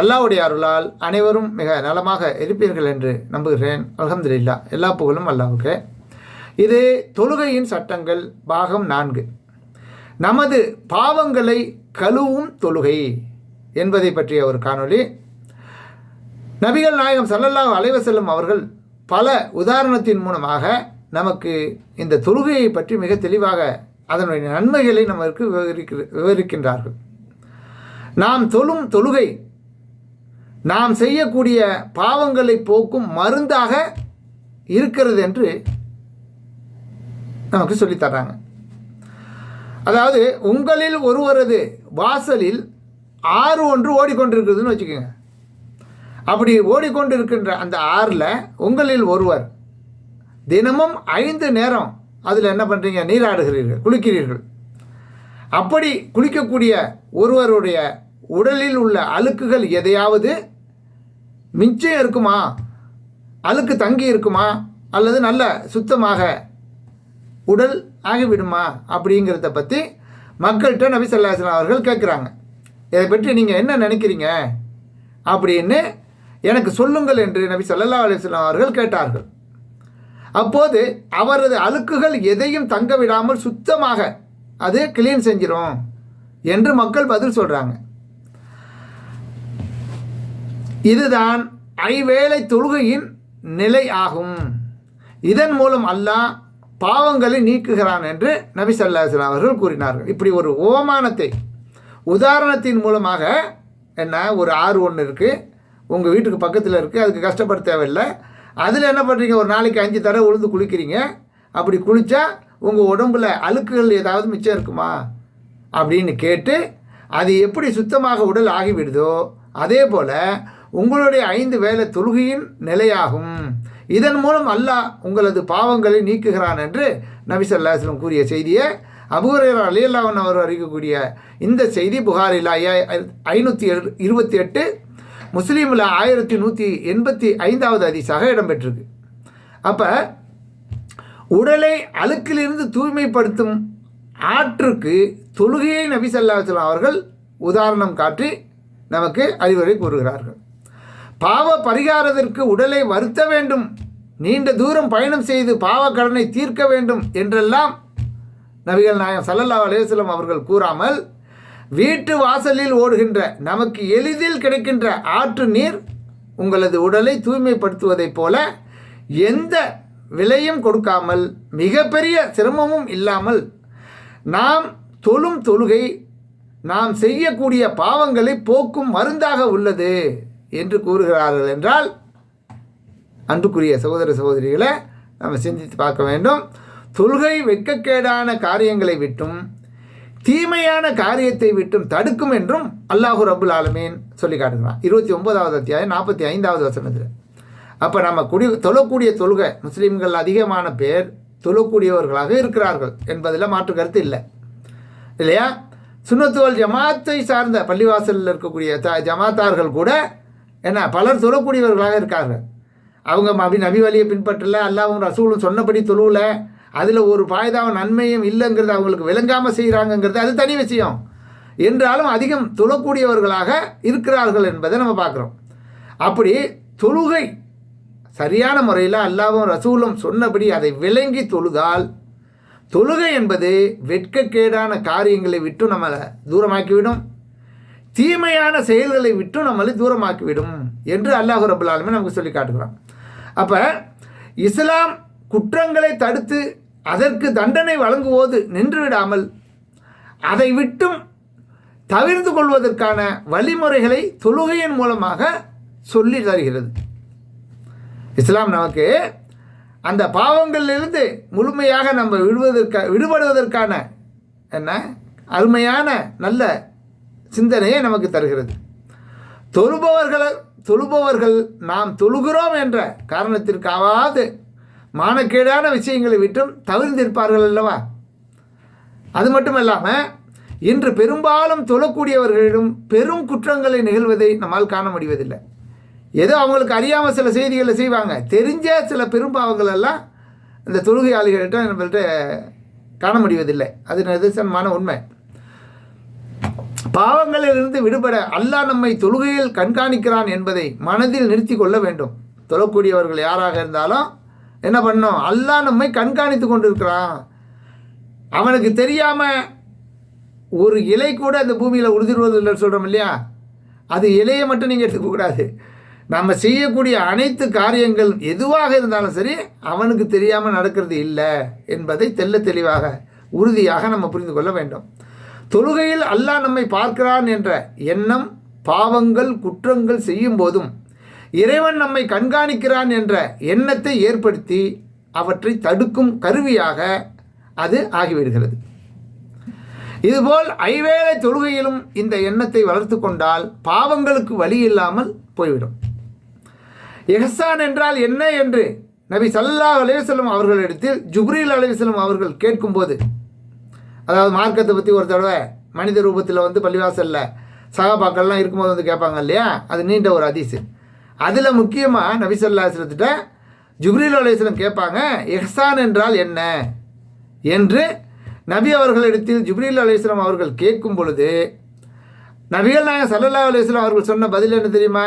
அல்லாவுடைய அருளால் அனைவரும் மிக நலமாக இருப்பீர்கள் என்று நம்புகிறேன். அல்ஹம்துலில்லா. எல்லா புகழும் அல்லாஹுக்கு இது தொழுகையின் சட்டங்கள் பாகம் நான்கு. நமது பாவங்களை கழுவும் தொழுகை என்பதை பற்றிய ஒரு காணொளி. நபிகள் நாயகம் சல்லல்லாஹ் அலைவ செல்லும் அவர்கள் பல உதாரணத்தின் மூலமாக நமக்கு இந்த தொழுகையை பற்றி மிக தெளிவாக அதனுடைய நன்மைகளை நமக்கு விவரிக்க விவரிக்கின்றார்கள். நாம் தொழும் தொழுகை நாம் செய்யக்கூடிய பாவங்களை போக்கும் மருந்தாக இருக்கிறது என்று நமக்கு சொல்லித்தர்றாங்க அதாவது உங்களில் ஒருவரது வாசலில் ஆறு ஒன்று ஓடிக்கொண்டிருக்குதுன்னு வச்சுக்கோங்க. அப்படி ஓடிக்கொண்டிருக்கின்ற அந்த ஆறில் உங்களில் ஒருவர் தினமும் ஐந்து நேரம் அதில் என்ன பண்ணுறீங்க நீராடுகிறீர்கள் குளிக்கிறீர்கள். அப்படி குளிக்கக்கூடிய ஒருவருடைய உடலில் உள்ள அழுக்குகள் எதையாவது மிச்சம் இருக்குமா? அழுக்கு தங்கி இருக்குமா? அல்லது நல்ல சுத்தமாக உடல் ஆகிவிடுமா? அப்படிங்கிறத பற்றி மக்கள்கிட்ட நபி சொல்லாஸ்லாம் அவர்கள் கேட்குறாங்க. இதை பற்றி நீங்கள் என்ன நினைக்கிறீங்க? அப்படின்னு எனக்கு சொல்லுங்கள் என்று நபி சல்லா அலிஸ்லாம் அவர்கள் கேட்டார்கள். அப்போது அவரது அழுக்குகள் எதையும் தங்க விடாமல் சுத்தமாக அது கிளீன் செஞ்சிடும் என்று மக்கள் பதில் சொல்கிறாங்க இதுதான் ஐவேளை தொழுகையின் நிலை ஆகும். இதன் மூலம் அல்லாஹ் பாவங்களை நீக்குகிறான் என்று நபி சல்லாஹ் அவர்கள் கூறினார்கள். இப்படி ஒரு ஓமானத்தை உதாரணத்தின் மூலமாக என்ன ஒரு ஆறு ஒன்று இருக்குது உங்கள் வீட்டுக்கு பக்கத்தில் இருக்குது அதுக்கு கஷ்டப்பட தேவையில்லை. அதில் என்ன பண்ணுறீங்க ஒரு நாளைக்கு அஞ்சு தடவை உழுந்து குளிக்கிறீங்க. அப்படி குளித்தா உங்கள் உடம்புல அழுக்குகள் ஏதாவது மிச்சம் இருக்குமா? அப்படின்னு கேட்டு அது எப்படி சுத்தமாக உடல் ஆகிவிடுதோ அதே போல் உங்களுடைய ஐந்து வேலை தொழுகையின் நிலையாகும். இதன் மூலம் அல்லாஹ் உங்களது பாவங்களை நீக்குகிறான் என்று நபிசல்லாஸ்லம் கூறிய செய்தியை அபூரர் அலியல்லாவன் அவர் அறிக்கக்கூடிய இந்த செய்தி புகாரில் ஐயா ஐநூற்றி இருபத்தி எட்டு முஸ்லீமில் ஆயிரத்தி நூற்றி எண்பத்தி ஐந்தாவது அதிசாக இடம்பெற்றிருக்கு. அப்போ உடலை அழுக்கிலிருந்து தூய்மைப்படுத்தும் ஆற்றுக்கு தொழுகையை நபி சல்லாஹலாம் அவர்கள் உதாரணம் காட்டி நமக்கு அறிவுரை கூறுகிறார்கள். பாவ பரிகாரத்திற்கு உடலை வருத்த வேண்டும். நீண்ட தூரம் பயணம் செய்து பாவ கடனை தீர்க்க வேண்டும் என்றெல்லாம் நபிகள் நாயம் சல்லல்லா அலேஸ்லம் அவர்கள் கூறாமல் வீட்டு வாசலில் ஓடுகின்ற நமக்கு எளிதில் கிடைக்கின்ற ஆற்று நீர் உங்களது உடலை தூய்மைப்படுத்துவதைப் போல எந்த விலையும் கொடுக்காமல் மிகப்பெரிய சிரமமும் இல்லாமல் நாம் தொழும் தொழுகை நாம் செய்யக்கூடிய பாவங்களை போக்கும் மருந்தாக உள்ளது. என்று கூறுகிறார்கள் என்றால் அன்புக்குரிய சகோதர சகோதரிகளை நம்ம சிந்தித்து பார்க்க வேண்டும். தொல்கை வெட்கக்கேடான காரியங்களை விட்டும் தீமையான காரியத்தை விட்டும் தடுக்கும் என்றும் அல்லாஹு ரபுல் ஆலமீன் சொல்லி காட்டுகிறான். இருபத்தி ஒன்பதாவது அத்தியாயம் நாற்பத்தி ஐந்தாவது வசனத்தில். அப்போ நம்ம குடி தொழக்கூடிய தொழுகை முஸ்லீம்கள் அதிகமான பேர் தொழக்கூடியவர்களாக இருக்கிறார்கள் என்பதில் மாற்று கருத்து இல்லை. இல்லையா? சுண்ணத்துவல் ஜமாத்தை சார்ந்த பள்ளிவாசலில் இருக்கக்கூடிய த ஜமாத்தார்கள் கூட ஏன்னா பலர் தொழக்கூடியவர்களாக இருக்காங்க. அவங்க அப்படி நபி வழியை பின்பற்றல அல்லாவும் ரசூலும் சொன்னபடி தொழுவில் அதில் ஒரு பாய்தாவும் நன்மையும் இல்லைங்கிறது அவங்களுக்கு விளங்காமல் செய்கிறாங்கங்கிறது அது தனி விஷயம். என்றாலும் அதிகம் தொழக்கூடியவர்களாக இருக்கிறார்கள் என்பதை நம்ம பார்க்குறோம். அப்படி தொழுகை சரியான முறையில் அல்லாவும் ரசூலும் சொன்னபடி அதை விளங்கி தொழுதால் தொழுகை என்பது வெட்கக்கேடான காரியங்களை விட்டு நம்மளை தூரமாக்கிவிடும். தீமையான செயல்களை விட்டு நம்மளை தூரமாக்கிவிடும் என்று அல்லாஹு ரபுல் ஆலமே நமக்கு சொல்லி காட்டுகிறான். அப்போ இஸ்லாம் குற்றங்களை தடுத்து அதற்கு தண்டனை வழங்குவோது நின்றுவிடாமல் அதை விட்டும் தவிர்த்து கொள்வதற்கான வழிமுறைகளை தொழுகையின் மூலமாக சொல்லி தருகிறது. இஸ்லாம் நமக்கு அந்த பாவங்களிலிருந்து முழுமையாக நம்ம விடுவதற்க விடுபடுவதற்கான என்ன? அருமையான நல்ல சிந்தனையை நமக்கு தருகிறது. தொழுபவர்களை தொழுபவர்கள் நாம் தொழுகிறோம் என்ற காரணத்திற்காவது மானக்கேடான விஷயங்களை விட்டும் தவிர்ந்திருப்பார்கள் அல்லவா? அது மட்டும் இல்லாமல் இன்று பெரும்பாலும் தொழக்கூடியவர்களிடம் பெரும் குற்றங்களை நிகழ்வதை நம்மால் காண முடிவதில்லை. ஏதோ அவங்களுக்கு அறியாமல் சில செய்திகளை செய்வாங்க. தெரிஞ்ச சில பெரும்பாவங்கள் எல்லாம் இந்த தொழுகையாளிகளிடம் நம்மள்கிட்ட காண முடிவதில்லை. அது நிதர்சனமான உண்மை. பாவங்களிலிருந்து விடுபட அல்லாஹ் நம்மை தொழுகையில் கண்காணிக்கிறான் என்பதை மனதில் நிறுத்தி கொள்ள வேண்டும். தொழக்கூடியவர்கள் யாராக இருந்தாலும் என்ன பண்ணோம்? அல்லாஹ் நம்மை கண்காணித்து கொண்டிருக்கிறான். அவனுக்கு தெரியாமல் ஒரு இலை கூட அந்த பூமியில் உறுதிடுவதில்லை சொல்கிறோம் இல்லையா? அது இலையை மட்டும் நீங்கள் எடுத்துக்கக்கூடாது நம்ம செய்யக்கூடிய அனைத்து காரியங்கள் எதுவாக இருந்தாலும் சரி அவனுக்கு தெரியாமல் நடக்கிறது இல்லை என்பதை தெல்ல தெளிவாக உறுதியாக நம்ம புரிந்து கொள்ள வேண்டும். தொழுகையில் அல்லாஹ் நம்மை பார்க்கிறான் என்ற எண்ணம் பாவங்கள் குற்றங்கள் செய்யும் போதும் இறைவன் நம்மை கண்காணிக்கிறான் என்ற எண்ணத்தை ஏற்படுத்தி அவற்றை தடுக்கும் கருவியாக அது ஆகிவிடுகிறது. இதுபோல் ஐவேளை தொழுகையிலும் இந்த எண்ணத்தை வளர்த்து கொண்டால் பாவங்களுக்கு வழி இல்லாமல் போய்விடும். எஹசான் என்றால் என்ன என்று நபி சல்லா அலைவசலம் அவர்களிடத்தில் ஜுப்ரீல் அலைவசலம் அவர்கள் கேட்கும்போது அதாவது மார்க்கத்தை பற்றி ஒரு தடவை மனித ரூபத்தில் வந்து பள்ளிவாசலில் சகாபாக்கள்லாம் இருக்கும்போது வந்து கேட்பாங்க இல்லையா? அது நீண்ட ஒரு அதிசு அதில் முக்கியமாக நபி ஜுப்ரீல் அலைவசலம் கேட்பாங்க எஹ்சான் என்றால் என்ன? என்று நபி அவர்களிடத்தில் ஜிப்ரீல் அலிஸ்லாம் அவர்கள் கேட்கும் பொழுது நபிகள் நாயகம் சல்லல்லா அலிஸ்லாம் அவர்கள் சொன்ன பதில் என்ன தெரியுமா?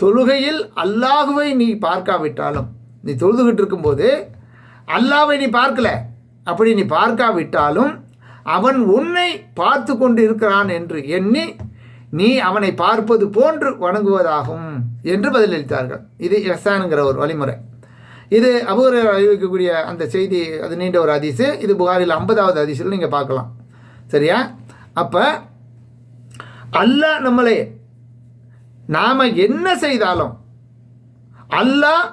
தொழுகையில் அல்லாஹுவை நீ பார்க்காவிட்டாலும் நீ தொழுதுகிட்டு இருக்கும்போது அல்லாவை நீ பார்க்கல. அப்படி நீ பார்க்காவிட்டாலும் அவன் உன்னை பார்த்து கொண்டு இருக்கிறான் என்று எண்ணி நீ அவனை பார்ப்பது போன்று வணங்குவதாகும் என்று பதிலளித்தார்கள். இது எஹ்சானுங்கிற ஒரு வழிமுறை. இது அபூர் அறிவிக்கக்கூடிய அந்த செய்தி அது நீண்ட ஒரு அதிசு இது புகாரில் ஐம்பதாவது அதிசில் நீங்கள் பார்க்கலாம். சரியா? அப்போ அல்லாஹ் நம்மளே நாம் என்ன செய்தாலும் அல்லாஹ்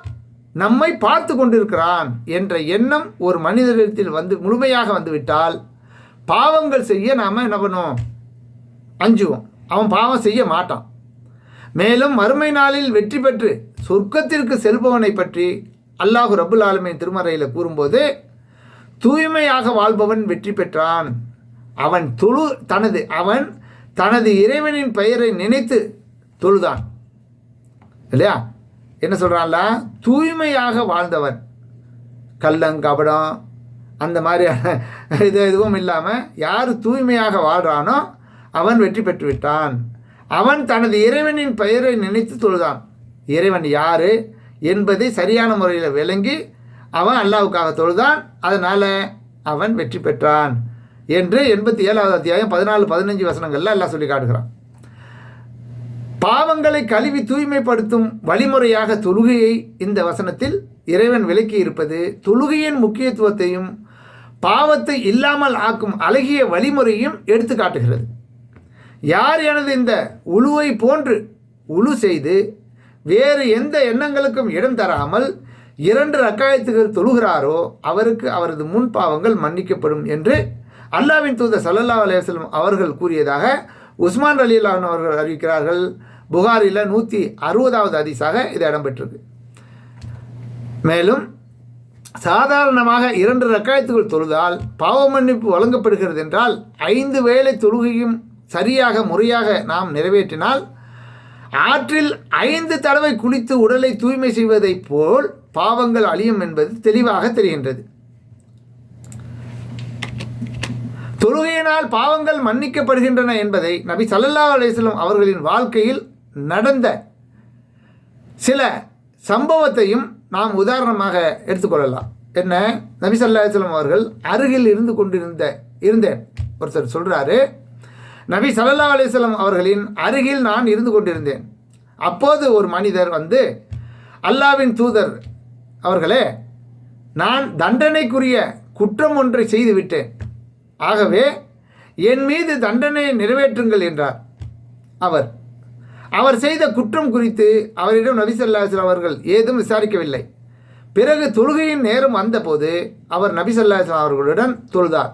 நம்மை பார்த்து கொண்டிருக்கிறான் என்ற எண்ணம் ஒரு மனிதரிடத்தில் வந்து முழுமையாக வந்துவிட்டால் பாவங்கள் செய்ய நாம் என்ன பண்ணுவோம்? அஞ்சுவோம். அவன் பாவம் செய்ய மாட்டான். மேலும் மறுமை நாளில் வெற்றி பெற்று சொர்க்கத்திற்கு செல்பவனை பற்றி அல்லாஹு ரபுல் ஆலமின் திருமறையில் கூறும்போது தூய்மையாக வாழ்பவன் வெற்றி பெற்றான். அவன் தொழு தனது அவன் தனது இறைவனின் பெயரை நினைத்து தொழுதான். இல்லையா? என்ன சொல்கிறான்ல தூய்மையாக வாழ்ந்தவன். கள்ளங்கபடம் அந்த மாதிரியான இது எதுவும் இல்லாமல் யார் தூய்மையாக வாழ்கிறானோ அவன் வெற்றி பெற்றுவிட்டான். அவன் தனது இறைவனின் பெயரை நினைத்து தொழுதான். இறைவன் யார் என்பதை சரியான முறையில் விளங்கி அவன் அல்லாவுக்காக தொழுதான். அதனால் அவன் வெற்றி பெற்றான் என்று எண்பத்தி ஏழாவது அத்தியாயம் பதினாலு பதினஞ்சு வசனங்களில் எல்லாம் சொல்லி காட்டுகிறான். பாவங்களை கழுவி தூய்மைப்படுத்தும் வழிமுறையாக தொழுகையை இந்த வசனத்தில் இறைவன் விலக்கி இருப்பது தொழுகையின் முக்கியத்துவத்தையும் பாவத்தை இல்லாமல் ஆக்கும் அழகிய வழிமுறையும் எடுத்து காட்டுகிறது. யார் எனது இந்த உழுவை போன்று உழு செய்து வேறு எந்த எண்ணங்களுக்கும் இடம் தராமல் இரண்டு ரக்காயத்துகள் தொழுகிறாரோ அவருக்கு அவரது முன் பாவங்கள் மன்னிக்கப்படும் என்று அல்லாவின் தூதர் சல்லல்லா அலையம் அவர்கள் கூறியதாக உஸ்மான் அலி அல்லான் அவர்கள் அறிவிக்கிறார்கள். புகாரில் நூற்றி அறுபதாவது அதிசாக இது இடம்பெற்றிருக்கு. மேலும் சாதாரணமாக இரண்டு ரக்காயத்துகள் தொழுதால் பாவ மன்னிப்பு வழங்கப்படுகிறது என்றால் ஐந்து வேலை தொழுகையும் சரியாக முறையாக நாம் நிறைவேற்றினால் ஆற்றில் ஐந்து தடவை குளித்து உடலை தூய்மை செய்வதைப் போல் பாவங்கள் அழியும் என்பது தெளிவாக தெரிகின்றது. தொழுகையினால் பாவங்கள் மன்னிக்கப்படுகின்றன என்பதை நபி சல்லல்லா அலிஸ்லம் அவர்களின் வாழ்க்கையில் நடந்த சில சம்பவத்தையும் நாம் உதாரணமாக எடுத்துக்கொள்ளலாம். என்ன? நபி சல்லா அவர்கள் அருகில் இருந்து கொண்டிருந்த இருந்தேன். ஒருத்தர் சொல்கிறாரு நபி சல்லா அலிஸ்லாம் அவர்களின் அருகில் நான் இருந்து கொண்டிருந்தேன். அப்போது ஒரு மனிதர் வந்து அல்லாவின் தூதர் அவர்களே நான் தண்டனைக்குரிய குற்றம் ஒன்றை செய்துவிட்டேன் ஆகவே என் மீது தண்டனையை நிறைவேற்றுங்கள் என்றார். அவர் அவர் செய்த குற்றம் குறித்து அவரிடம் நபிசல்லாஸ்லாம் அவர்கள் ஏதும் விசாரிக்கவில்லை. பிறகு தொழுகையின் நேரம் வந்தபோது அவர் நபிசல்லாஸ்லாம் அவர்களுடன் தொழுதார்.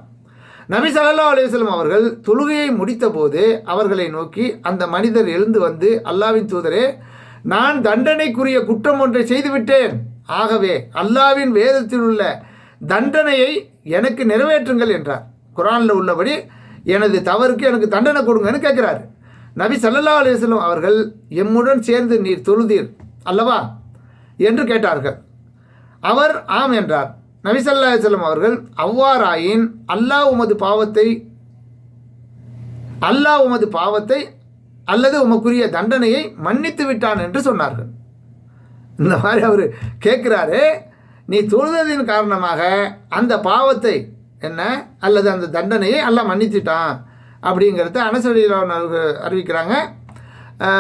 நபி சல்லா அலுவலம் அவர்கள் தொழுகையை முடித்தபோது அவர்களை நோக்கி அந்த மனிதர் எழுந்து வந்து அல்லாவின் தூதரே நான் தண்டனைக்குரிய குற்றம் ஒன்றை செய்துவிட்டேன். ஆகவே அல்லாவின் வேதத்தில் உள்ள தண்டனையை எனக்கு நிறைவேற்றுங்கள் என்றார். குரானில் உள்ளபடி எனது தவறுக்கு எனக்கு தண்டனை கொடுங்கன்னு கேட்குறாரு. நபி சல்லல்லா அலிஸ்லம் அவர்கள் எம்முடன் சேர்ந்து நீர் தொழுதீர் அல்லவா? என்று கேட்டார்கள். அவர் ஆம் என்றார். நபி சல்லா அலிஸ்லம் அவர்கள் அவ்வாறாயின் அல்லாஹ் உமது பாவத்தை அல்லாஹ் உமது பாவத்தை அல்லது உமக்குரிய தண்டனையை மன்னித்து விட்டான் என்று சொன்னார்கள். இந்த மாதிரி அவர் கேட்குறாரு. நீ தொழுதலின் காரணமாக அந்த பாவத்தை என்ன? அல்லது அந்த தண்டனையை எல்லாம் மன்னிச்சிட்டான் அப்படிங்கிறத அனசடியில் அறிவிக்கிறாங்க.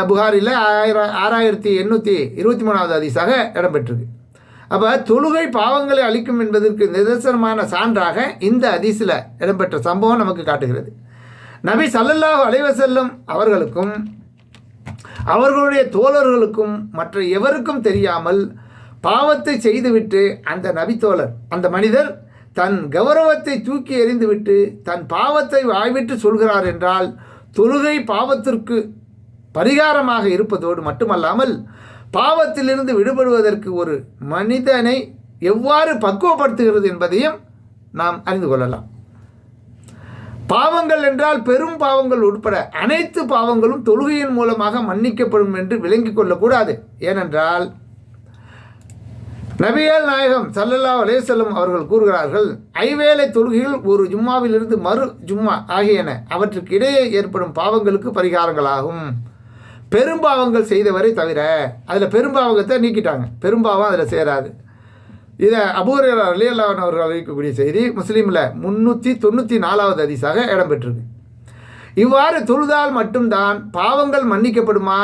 புகாரில் ஆயிரம் ஆறாயிரத்தி எண்ணூற்றி இருபத்தி மூணாவது அதிசாக இடம்பெற்றிருக்கு. அப்போ தொழுகை பாவங்களை அளிக்கும் என்பதற்கு நிதர்சனமான சான்றாக இந்த அதிசில் இடம்பெற்ற சம்பவம் நமக்கு காட்டுகிறது. நபி சல்லல்லாஹ் அலைஹி செல்லும் அவர்களுக்கும் அவர்களுடைய தோழர்களுக்கும் மற்ற எவருக்கும் தெரியாமல் பாவத்தை செய்துவிட்டு அந்த நபித்தோழர் அந்த மனிதர் தன் கௌரவத்தை தூக்கி எறிந்துவிட்டு தன் பாவத்தை வாய்விட்டு சொல்கிறார் என்றால் தொழுகை பாவத்திற்கு பரிகாரமாக இருப்பதோடு மட்டுமல்லாமல் பாவத்திலிருந்து விடுபடுவதற்கு ஒரு மனிதனை எவ்வாறு பக்குவப்படுத்துகிறது என்பதையும் நாம் அறிந்து கொள்ளலாம். பாவங்கள் என்றால் பெரும் பாவங்கள் உட்பட அனைத்து பாவங்களும் தொழுகையின் மூலமாக மன்னிக்கப்படும் என்று விளங்கிக் கொள்ளக்கூடாது. ஏனென்றால் நபிகள் நாயகம் சல்லல்லா அலைஹி செல்லும் அவர்கள் கூறுகிறார்கள் ஐவேளை தொழுகையில் ஒரு ஜும்மாவிலிருந்து மறு ஜும்மா ஆகியன அவற்றுக்கு இடையே ஏற்படும் பாவங்களுக்கு பரிகாரங்களாகும். பெரும்பாவங்கள் செய்தவரை தவிர அதில் பெரும்பாவகத்தை நீக்கிட்டாங்க. பெரும்பாவம் அதில் சேராது. இதை அபூரர் அலியல்லான் அவர்கள் அறிவிக்கக்கூடிய செய்தி முஸ்லீமில் முந்நூற்றி தொண்ணூற்றி நாலாவது அதிசாக இடம்பெற்றிருக்கு. இவ்வாறு தொழுதால் மட்டும்தான் பாவங்கள் மன்னிக்கப்படுமா?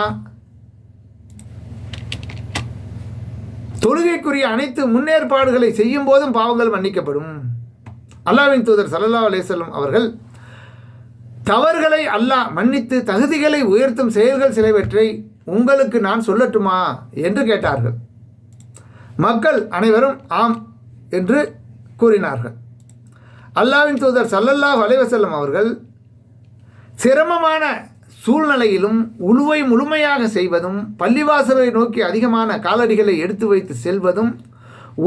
தொழுகைக்குரிய அனைத்து முன்னேற்பாடுகளை செய்யும் போதும் பாவங்கள் மன்னிக்கப்படும். அல்லாவின் தூதர் சல்லல்லா அலேசல்லம் அவர்கள் தவறுகளை அல்லாஹ் மன்னித்து தகுதிகளை உயர்த்தும் செயல்கள் சிலவற்றை உங்களுக்கு நான் சொல்லட்டுமா? என்று கேட்டார்கள். மக்கள் அனைவரும் ஆம் என்று கூறினார்கள். அல்லாஹ்வின் தூதர் சல்லல்லாஹ் அலைவசல்லம் அவர்கள் சிரமமான சூழ்நிலையிலும் உழுவை முழுமையாக செய்வதும் பள்ளிவாசலை நோக்கி அதிகமான காலடிகளை எடுத்து வைத்து செல்வதும்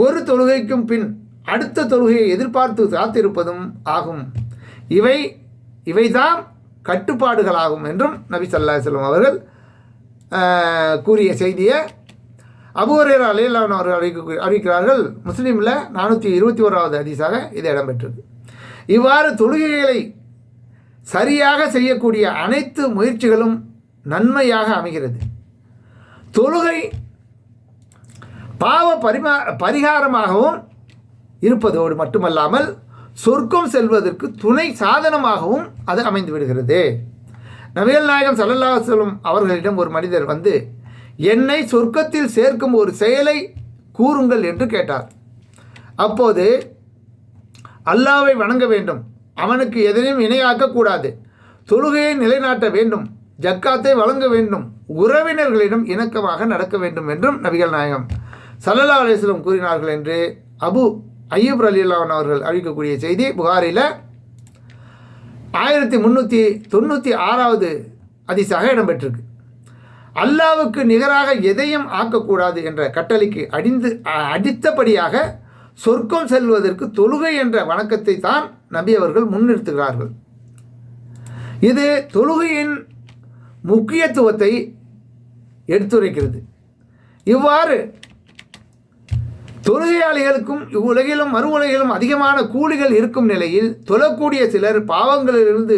ஒரு தொழுகைக்கும் பின் அடுத்த தொழுகையை எதிர்பார்த்து காத்திருப்பதும் ஆகும். இவை இவைதான் கட்டுப்பாடுகளாகும் என்றும் நபி சல்லா அலைஹி அவர்கள் கூறிய செய்தியை அபூரேர் அலையல்லான் அவர்கள் அறிவிக்க அறிவிக்கிறார்கள். முஸ்லீமில் நானூற்றி இருபத்தி ஓராவது அதிசாக இது இடம்பெற்றது இவ்வாறு தொழுகைகளை சரியாக செய்யக்கூடிய அனைத்து முயற்சிகளும் நன்மையாக அமைகிறது. தொழுகை பாவ பரிமா பரிகாரமாகவும் இருப்பதோடு மட்டுமல்லாமல் சொர்க்கம் செல்வதற்கு துணை சாதனமாகவும் அது அமைந்து விடுகிறது. நபிகள் நாயகம் சல்லல்லா செல்லும் அவர்களிடம் ஒரு மனிதர் வந்து என்னை சொர்க்கத்தில் சேர்க்கும் ஒரு செயலை கூறுங்கள் என்று கேட்டார். அப்போது அல்லாவை வணங்க வேண்டும். அவனுக்கு எதனையும் இணையாக்கக்கூடாது தொழுகையை நிலைநாட்ட வேண்டும். ஜக்காத்தை வழங்க வேண்டும். உறவினர்களிடம் இணக்கமாக நடக்க வேண்டும் என்றும் நபிகள் நாயகம் சல்லல்லா அலிஸ்லம் கூறினார்கள் என்று அபு ஐயூப் அலிலான் அவர்கள் அறிவிக்கக்கூடிய செய்தி புகாரில் ஆயிரத்தி முந்நூற்றி தொண்ணூற்றி ஆறாவது அதிசாக இடம்பெற்றிருக்கு. அல்லாவுக்கு நிகராக எதையும் ஆக்கக்கூடாது என்ற கட்டளைக்கு அடிந்து அடித்தபடியாக சொர்க்கம் செல்வதற்கு தொழுகை என்ற வணக்கத்தை தான் நபி அவர்கள் முன்னிறுத்துகிறார்கள். இது தொழுகையின் முக்கியத்துவத்தை எடுத்துரைக்கிறது. இவ்வாறு தொழுகையாளிகளுக்கும் இவ்வுலகிலும் மறு உலகிலும் அதிகமான கூலிகள் இருக்கும் நிலையில் தொழக்கூடிய சிலர் பாவங்களிலிருந்து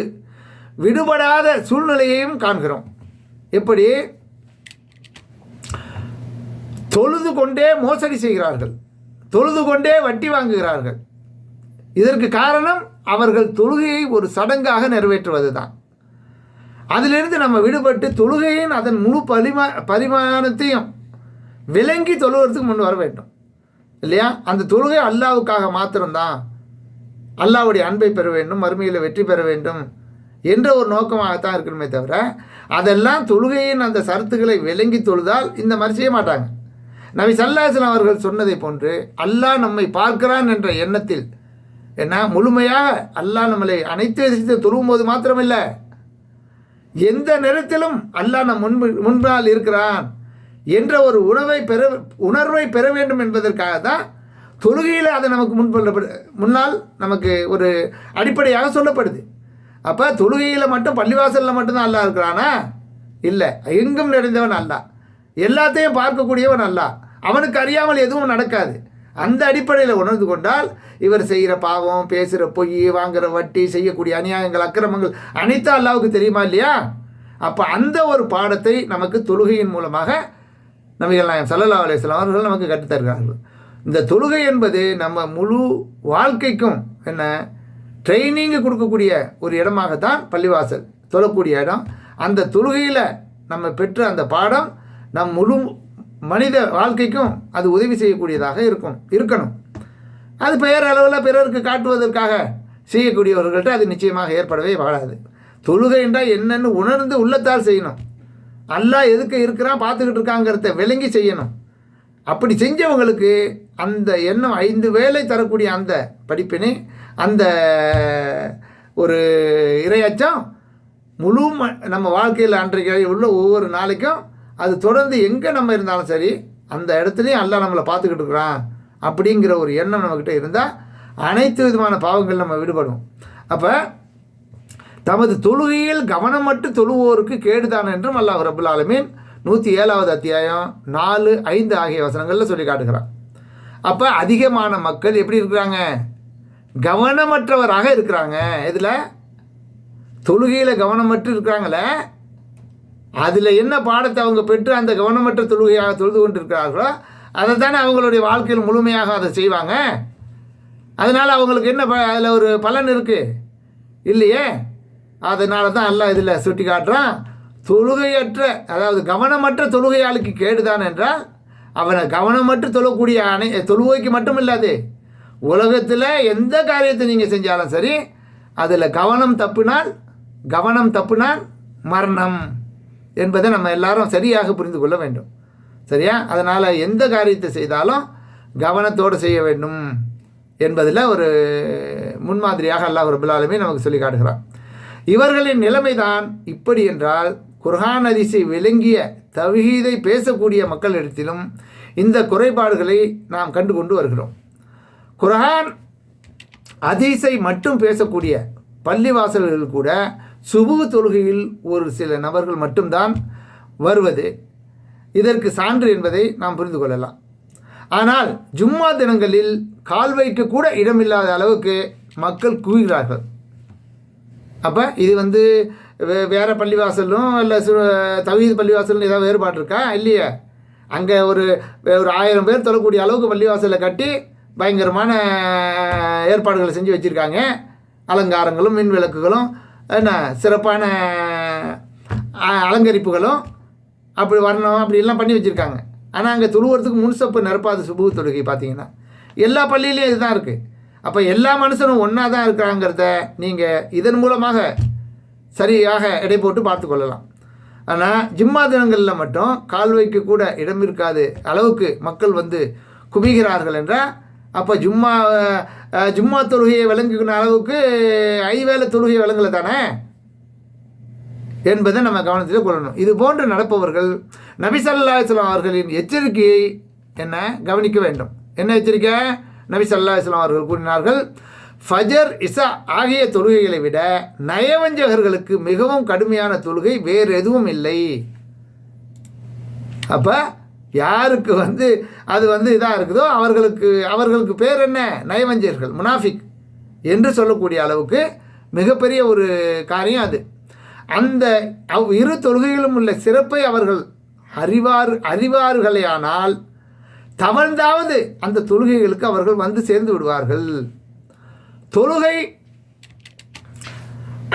விடுபடாத சூழ்நிலையையும் காண்கிறோம். எப்படி? தொழுது கொண்டே மோசடி செய்கிறார்கள். தொழுது கொண்டே வட்டி வாங்குகிறார்கள். இதற்கு காரணம் அவர்கள் தொழுகையை ஒரு சடங்காக நிறைவேற்றுவது தான் அதிலிருந்து நம்ம விடுபட்டு தொழுகையின் அதன் முழு பரிமா பரிமாணத்தையும் விளங்கி தொழுகிறதுக்கு முன் வர வேண்டும். இல்லையா? அந்த தொழுகை அல்லாவுக்காக மாத்திரம்தான். அல்லாவுடைய அன்பை பெற வேண்டும் மறுமையில் வெற்றி பெற வேண்டும் என்ற ஒரு நோக்கமாகத்தான் இருக்கணுமே தவிர அதெல்லாம் தொழுகையின் அந்த சரத்துக்களை விளங்கி தொழுதால் இந்த மாதிரி செய்ய மாட்டாங்க. நபி சல்லாசன் அவர்கள் சொன்னதை போன்று அல்லாஹ் நம்மை பார்க்கிறான் என்ற எண்ணத்தில் ஏன்னா முழுமையாக அல்லாஹ் நம்மளை அனைத்து விஷயத்தை தொழுவும் போது மாத்திரமில்லை. எந்த நேரத்திலும் அல்லாஹ் நம் முன்பு முன்னால் இருக்கிறான் என்ற ஒரு உணவை பெற உணர்வை பெற வேண்டும் என்பதற்காக தான் தொழுகையில் அதை நமக்கு முன்பு முன்னால் நமக்கு ஒரு அடிப்படையாக சொல்லப்படுது. அப்போ தொழுகையில் மட்டும் பள்ளிவாசலில் மட்டும்தான் அல்லாஹ் இருக்கிறானா? இல்லை. எங்கும் நிறைந்தவன் அல்லா எல்லாத்தையும் பார்க்கக்கூடியவன் அல்லா அவனுக்கு அறியாமல் எதுவும் நடக்காது. அந்த அடிப்படையில் உணர்ந்து கொண்டால் இவர் செய்கிற பாவம் பேசுகிற பொய் வாங்குகிற வட்டி செய்யக்கூடிய அநியாயங்கள் அக்கிரமங்கள் அனைத்தும் அல்லாவுக்கு தெரியுமா இல்லையா? அப்போ அந்த ஒரு பாடத்தை நமக்கு தொழுகையின் மூலமாக நபிகள் நாயம் சல்லல்லா அலிஸ்லாம் அவர்கள் நமக்கு கற்றுத்தருகிறார்கள் இந்த தொழுகை என்பது நம்ம முழு வாழ்க்கைக்கும் என்ன? ட்ரைனிங்கு கொடுக்கக்கூடிய ஒரு இடமாகத்தான் பள்ளிவாசல் தொழக்கூடிய இடம். அந்த தொழுகையில் நம்ம பெற்ற அந்த பாடம் நம் முழு மனித வாழ்க்கைக்கும் அது உதவி செய்யக்கூடியதாக இருக்கும் இருக்கணும். அது பெயர் அளவில் பிறருக்கு காட்டுவதற்காக செய்யக்கூடியவர்கள்ட்ட அது நிச்சயமாக ஏற்படவே வாழாது. தொழுகை என்றால் என்னென்னு உணர்ந்து உள்ளத்தால் செய்யணும். அல்லா எதுக்கு இருக்கிறான் பார்த்துக்கிட்டு இருக்காங்கிறத விளங்கி செய்யணும். அப்படி செஞ்சவங்களுக்கு அந்த எண்ணம் ஐந்து வேலை தரக்கூடிய அந்த படிப்பினை அந்த ஒரு இரையச்சம் முழு நம்ம வாழ்க்கையில் அன்றைக்கு உள்ள ஒவ்வொரு நாளைக்கும் அது தொடர்ந்து எங்கே நம்ம இருந்தாலும் சரி அந்த இடத்துலையும் அல்லாஹ் நம்மளை பார்த்துக்கிட்டு இருக்கிறான் அப்படிங்கிற ஒரு எண்ணம் நம்மக்கிட்ட இருந்தால் அனைத்து விதமான பாவங்கள் நம்ம விடுபடும். அப்போ தமது தொழுகையில் கவனமற்று தொழுவோருக்கு கேடுதான் என்றும் அல்லாஹ் ரபுல் ஆலமீன் நூற்றி ஏழாவது அத்தியாயம் நாலு ஐந்து ஆகிய வசனங்களில் சொல்லி காட்டுகிறான். அப்போ அதிகமான மக்கள் எப்படி இருக்கிறாங்க? கவனமற்றவராக இருக்கிறாங்க. இதில் தொழுகையில் கவனமற்று இருக்கிறாங்களே அதில் என்ன பாடத்தை அவங்க பெற்று அந்த கவனமற்ற தொழுகையாக தொழுது கொண்டு இருக்கிறார்களோ அதை தானே அவங்களுடைய வாழ்க்கையில் முழுமையாக அதை செய்வாங்க. அதனால் அவங்களுக்கு என்ன ப அதில் ஒரு பலன் இருக்குது இல்லையே? அதனால தான் எல்லாம் இதில் சுட்டி காட்டுறான் தொழுகையற்ற அதாவது கவனமற்ற தொழுகையாளுக்கு கேடுதான் என்றால் அவனை கவனமற்று தொழக்கூடிய அணை தொழுகைக்கு மட்டும் இல்லாது உலகத்தில் எந்த காரியத்தை நீங்கள் செஞ்சாலும் சரி அதில் கவனம் தப்புனால் கவனம் தப்புனால் மரணம். என்பதை நம்ம எல்லாரும் சரியாக புரிந்து கொள்ள வேண்டும். சரியா? அதனால் எந்த காரியத்தை செய்தாலும் கவனத்தோடு செய்ய வேண்டும் என்பதில் ஒரு முன்மாதிரியாக அல்லாஹ் ரபுல்லாலுமே நமக்கு சொல்லி காட்டுகிறான். இவர்களின் நிலைமைதான் இப்படி என்றால் குர்ஹான் அதிசை விளங்கிய தவீதை பேசக்கூடிய மக்களிடத்திலும் இந்த குறைபாடுகளை நாம் கண்டு கொண்டு வருகிறோம். குர்ஹான் அதிசை மட்டும் பேசக்கூடிய பள்ளிவாசல்கள் கூட சுபு தொழுகையில் ஒரு சில நபர்கள் மட்டும்தான் வருவது. இதற்கு சான்று என்பதை நாம் புரிந்து கொள்ளலாம். ஆனால் ஜும்மா தினங்களில் கால் வைக்க கூட இடமில்லாத அளவுக்கு மக்கள் குவிகிறார்கள். அப்போ இது வந்து வே வேறு பள்ளிவாசலும் இல்லை சு தவீது பள்ளிவாசலும் ஏதாவது வேறுபாடு இருக்கா? இல்லையே. அங்கே ஒரு ஒரு ஆயிரம் பேர் தொழக்கூடிய அளவுக்கு பள்ளிவாசலை கட்டி பயங்கரமான ஏற்பாடுகளை செஞ்சு வச்சுருக்காங்க. அலங்காரங்களும் மின் விளக்குகளும் என்ன சிறப்பான அலங்கரிப்புகளும் அப்படி வரணும் அப்படி எல்லாம் பண்ணி வச்சுருக்காங்க. ஆனால் அங்கே துருவறதுக்கு முன்சப்பு நிரப்பாத சுபு தொழுகை பார்த்தீங்கன்னா எல்லா பள்ளியிலையும் இதுதான் இருக்குது அப்போ எல்லா மனுஷனும் ஒன்றா தான் இருக்கிறாங்கிறத நீங்கள் இதன் மூலமாக சரியாக எடை போட்டு பார்த்து கொள்ளலாம். ஆனால் ஜிம்மா தினங்களில் மட்டும் கால்வைக்கு கூட இடம் இருக்காது அளவுக்கு மக்கள் வந்து குவிகிறார்கள் என்றால் அப்போ ஜும்மா ஜும்மா தொழுகையை விளங்குகிற அளவுக்கு ஐவேளை தொழுகை விளங்கலை தானே? என்பதை நம்ம கவனத்தில் கொள்ளணும். இது போன்று நடப்பவர்கள் நபிசல்லாஸ்லாம் அவர்களின் எச்சரிக்கையை என்ன? கவனிக்க வேண்டும். என்ன எச்சரிக்கை? நபி சல்லா இஸ்லாம் அவர்கள் கூறினார்கள் ஃபஜர் இசா ஆகிய தொழுகைகளை விட நயவஞ்சகர்களுக்கு மிகவும் கடுமையான தொழுகை வேறு எதுவும் இல்லை. அப்போ யாருக்கு வந்து அது வந்து இதாக இருக்குதோ அவர்களுக்கு அவர்களுக்கு பேர் என்ன? நயவஞ்சர்கள் முனாஃபிக் என்று சொல்லக்கூடிய அளவுக்கு மிகப்பெரிய ஒரு காரியம் அது. அந்த அவ் இரு தொழுகைகளும் உள்ள சிறப்பை அவர்கள் அறிவார் அறிவார்களேயானால் தவழ்ந்தாவது அந்த தொழுகைகளுக்கு அவர்கள் வந்து சேர்ந்து விடுவார்கள். தொழுகை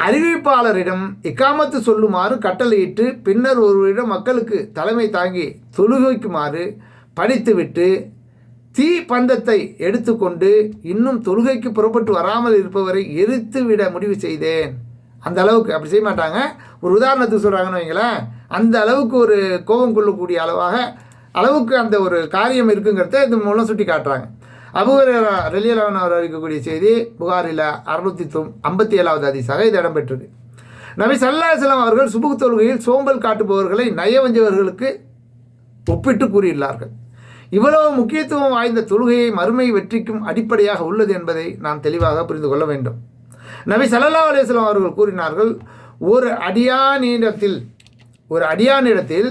அறிவிப்பாளரிடம் இக்காமத்து சொல்லுமாறு கட்டளையிட்டு பின்னர் ஒருவரிடம் மக்களுக்கு தலைமை தாங்கி தொழுகைக்குமாறு படித்துவிட்டு தீ பந்தத்தை எடுத்துக்கொண்டு இன்னும் தொழுகைக்கு புறப்பட்டு வராமல் இருப்பவரை எரித்து விட முடிவு செய்தேன். அந்த அளவுக்கு அப்படி செய்ய மாட்டாங்க. ஒரு உதாரணத்துக்கு சொல்கிறாங்கன்னு வைங்களேன். அந்த அளவுக்கு ஒரு கோபம் கொள்ளக்கூடிய அளவாக அளவுக்கு அந்த ஒரு காரியம் இருக்குங்கிறத இது மூலம் சுட்டி காட்டுறாங்க அபுஹரேரா ரலியலான் அவர் அறிக்கக்கூடிய செய்தி புகாரில் அறுநூத்தி தொ ஐம்பத்தி ஏழாவது அதிசாக இது இடம்பெற்றது நபி சல்லாஹலம் அவர்கள் சுபுக் தொழுகையில் சோம்பல் காட்டுபவர்களை நயவஞ்சவர்களுக்கு ஒப்பிட்டு கூறியுள்ளார்கள். இவ்வளவு முக்கியத்துவம் வாய்ந்த தொழுகையை மறுமை வெற்றிக்கும் அடிப்படையாக உள்ளது என்பதை நாம் தெளிவாக புரிந்து கொள்ள வேண்டும். நபி சல்லா அலிஸ்லாம் அவர்கள் கூறினார்கள் ஒரு அடியானிடத்தில் ஒரு அடியானிடத்தில்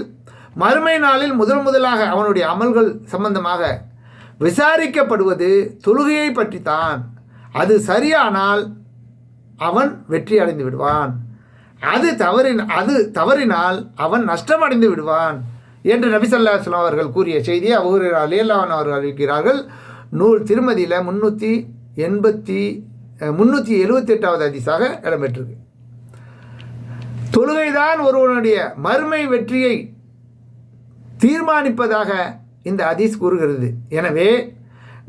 மறுமை நாளில் முதல் முதலாக அவனுடைய அமல்கள் சம்பந்தமாக விசாரிக்கப்படுவது தொழுகையை பற்றித்தான். அது சரியானால் அவன் வெற்றி அடைந்து விடுவான். அது தவறின் அது தவறினால் அவன் நஷ்டம் அடைந்து விடுவான் என்று நபிசல்லாஸ்லாம் அவர்கள் கூறிய செய்தியை அபூர் அலியல்லான் அவர்கள் அறிவிக்கிறார்கள். நூல் திருமதியில் முன்னூற்றி எண்பத்தி முந்நூற்றி எழுபத்தெட்டாவது அதிசாக இடம்பெற்றிருக்கு. தொழுகைதான் ஒருவனுடைய மறுமை வெற்றியை தீர்மானிப்பதாக இந்த அதீஸ் கூறுகிறது. எனவே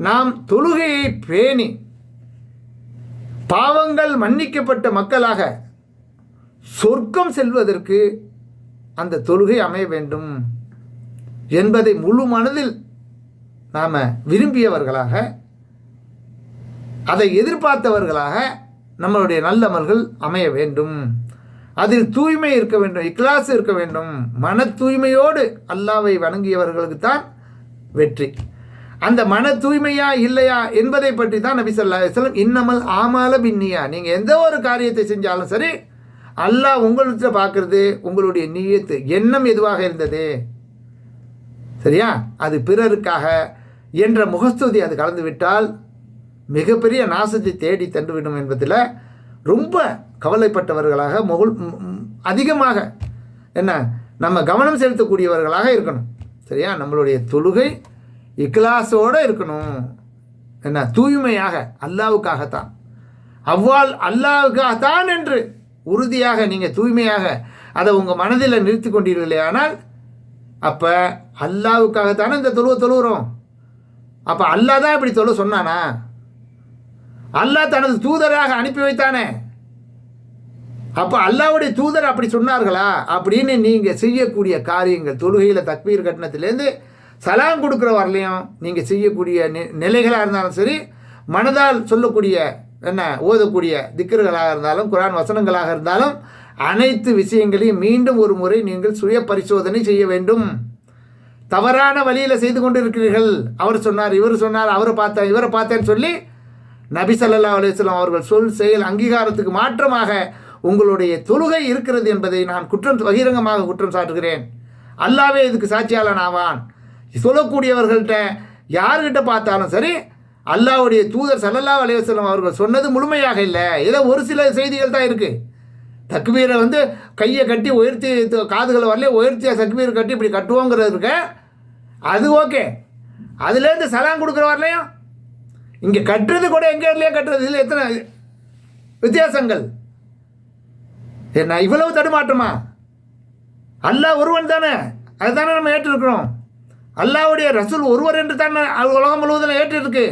நாம் தொழுகையை பேணி பாவங்கள் மன்னிக்கப்பட்ட மக்களாக சொர்க்கம் செல்வதற்கு அந்த தொழுகை அமைய வேண்டும் என்பதை முழு மனதில் நாம் விரும்பியவர்களாக அதை எதிர்பார்த்தவர்களாக நம்மளுடைய நல்லமல்கள் அமைய வேண்டும். அதில் தூய்மை இருக்க வேண்டும் இக்லாஸ் இருக்க வேண்டும். மன தூய்மையோடு அல்லாவை வணங்கியவர்களுக்கு தான் வெற்றி. அந்த மன தூய்மையா இல்லையா என்பதை பற்றி தான் நபி சொல்லா சொல்லம் இன்னமல் ஆமால பின்னியா. நீங்கள் எந்த ஒரு காரியத்தை செஞ்சாலும் சரி அல்லாஹ் உங்கள்கிட்ட பார்க்குறது உங்களுடைய நீயத்து எண்ணம் எதுவாக இருந்தது? சரியா? அது பிறருக்காக என்ற முகஸ்துதி அது கலந்து விட்டால் மிகப்பெரிய நாசத்தை தேடி தந்துவிடும் என்பதில் ரொம்ப கவலைப்பட்டவர்களாக முகுல் அதிகமாக என்ன நம்ம கவனம் செலுத்தக்கூடியவர்களாக இருக்கணும். சரியா? நம்மளுடைய தொழுகை இக்லாஸோடு இருக்கணும். என்ன? தூய்மையாக அல்லாவுக்காகத்தான். அவ்வாள் அல்லாவுக்காகத்தான் என்று உறுதியாக நீங்கள் தூய்மையாக அதை உங்கள் மனதில் நிறுத்தி கொண்டீர்களே ஆனால் அப்போ அல்லாவுக்காகத்தானே இந்த தொழுவை தொழுகிறோம். அப்போ அல்லாஹ் தான் இப்படி தொழு சொன்னானா? அல்லாஹ் தனது தூதராக அனுப்பி வைத்தானே. அப்போ அல்லாவுடைய தூதர் அப்படி சொன்னார்களா? அப்படின்னு நீங்கள் செய்யக்கூடிய காரியங்கள் தொழுகையில் தக்பீர் கட்டணத்துலேருந்து சலாம் கொடுக்குற வரலையும் நீங்கள் செய்யக்கூடிய நிலைகளாக இருந்தாலும் சரி மனதால் சொல்லக்கூடிய என்ன ஓதக்கூடிய திக்கர்களாக இருந்தாலும் குரான் வசனங்களாக இருந்தாலும் அனைத்து விஷயங்களையும் மீண்டும் ஒரு முறை நீங்கள் சுய பரிசோதனை செய்ய வேண்டும். தவறான வழியில் செய்து கொண்டு இருக்கிறீர்கள் அவர் சொன்னார் இவர் சொன்னார் அவரை பார்த்தேன் இவரை பார்த்தேன்னு சொல்லி நபி சல்லா அலுவலாம் அவர்கள் சொல் செயல் அங்கீகாரத்துக்கு மாற்றமாக உங்களுடைய தொழுகை இருக்கிறது என்பதை நான் குற்றம் பகிரங்கமாக குற்றம் சாட்டுகிறேன். அல்லாவே இதுக்கு சாட்சியாளன் ஆவான் சொல்லக்கூடியவர்கள்ட்ட யார்கிட்ட பார்த்தாலும் சரி அல்லாஹ்வுடைய தூதர் சல்லல்லா அலைஹி அவர்கள் சொன்னது முழுமையாக இல்லை. ஏதோ ஒரு சில செய்திகள் தான் இருக்குது தக்பீரை வந்து கையை கட்டி உயர்த்தி காதுகளை வரல உயர்த்தி தக்பீர் கட்டி இப்படி கட்டுவோங்கிறது இருக்க? அது ஓகே. அதுலேருந்து சலாம் கொடுக்குற வரலையும் இங்கே கட்டுறது கூட எங்கே இல்லையா கட்டுறது. இல்லை எத்தனை வித்தியாசங்கள்? என்ன இவ்வளவு தடுமாற்றமா அல்லாஹ் ஒருவன் தானே. அதுதானே நம்ம ஏற்றிருக்கிறோம். அல்லாவுடைய ரசூல் ஒருவர் என்று தானே அது உலகம் முழுவதும் ஏற்றிருக்கு.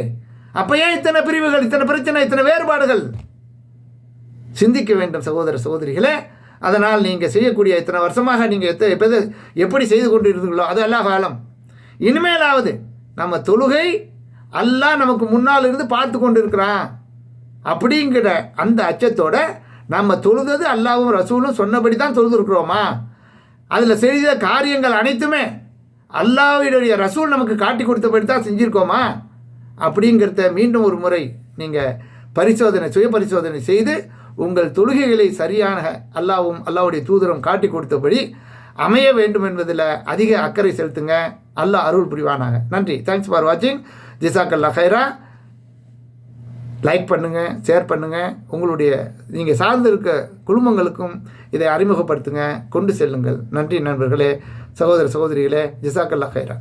அப்போ ஏன் இத்தனை பிரிவுகள் இத்தனை பிரச்சனை இத்தனை வேறுபாடுகள்? சிந்திக்க வேண்டும் சகோதர சகோதரிகளே. அதனால் நீங்கள் செய்யக்கூடிய இத்தனை வருஷமாக நீங்கள் எத்த எப்போது எப்படி செய்து கொண்டு இருந்தீங்களோ அது அல்லா காலம் இனிமேலாவது நம்ம தொழுகை அல்லாஹ் நமக்கு முன்னால் இருந்து பார்த்து கொண்டு இருக்கிறான் அப்படிங்கிற அந்த அச்சத்தோட நம்ம தொழுதது அல்லாவும் ரசூலும் சொன்னபடி தான் தொழுதுருக்குறோமா? அதில் செய்த காரியங்கள் அனைத்துமே அல்லாஹ்வுடைய ரசூல் நமக்கு காட்டி கொடுத்தபடி தான் செஞ்சுருக்கோமா? அப்படிங்கிறத மீண்டும் ஒரு முறை நீங்கள் பரிசோதனை சுய பரிசோதனை செய்து உங்கள் தொழுகைகளை சரியான அல்லாவும் அல்லாவுடைய தூதரம் காட்டி கொடுத்தபடி அமைய வேண்டும் என்பதில் அதிக அக்கறை செலுத்துங்க. அல்லாஹ் அருள் புரிவானாங்க நன்றி. தேங்க்ஸ் ஃபார் வாட்சிங் ஜிசாக்கல்லா ஹைரா லைக் பண்ணுங்கள் ஷேர் பண்ணுங்கள் உங்களுடைய நீங்கள் சார்ந்து இருக்க குடும்பங்களுக்கும் இதை அறிமுகப்படுத்துங்க. கொண்டு செல்லுங்கள். நன்றி நண்பர்களே. சகோதர சகோதரிகளே ஜிசாக்கல்லா ஹைரா